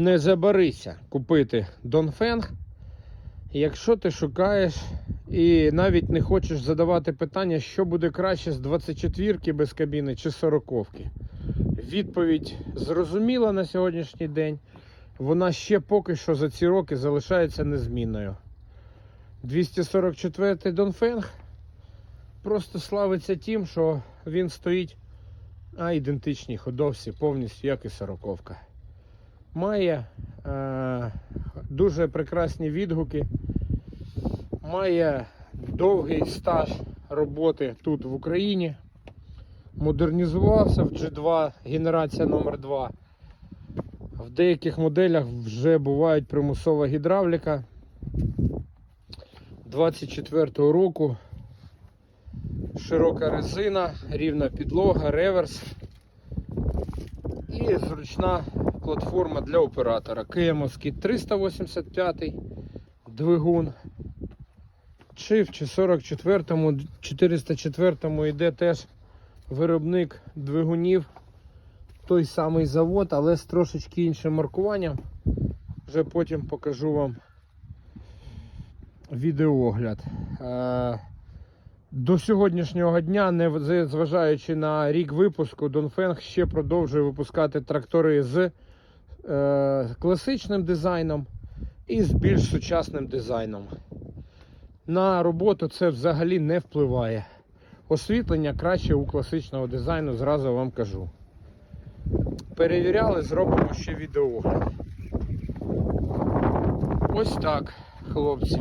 не забарися купити Донфенг, якщо ти шукаєш і навіть не хочеш задавати питання, що буде краще з 24-ки без кабіни чи 40-ки. Відповідь зрозуміла на сьогоднішній день. Вона ще поки що за ці роки залишається незмінною. 244-й Донфенг просто славиться тим, що він стоїть на ідентичній ходовці, повністю як і 40-ка. Має е, дуже прекрасні відгуки, має довгий стаж роботи тут в Україні. Модернізувався в G2 генерація номер 2 В деяких моделях вже буває примусова гідравліка 24-го року. Широка резина, рівна підлога, реверс і зручна платформа для оператора. Киємовський 385 двигун. Чи в 44-му, 404-му йде теж виробник двигунів. Той самий завод, але з трошечки іншим маркуванням. Вже потім покажу вам відеоогляд. Е, До сьогоднішнього дня, не зважаючи на рік випуску, Донфенг ще продовжує випускати трактори з е, класичним дизайном і з більш сучасним дизайном. На роботу це взагалі не впливає. Освітлення краще у класичного дизайну, зразу вам кажу. Перевіряли, зробимо ще відеоогляд. Ось так, хлопці.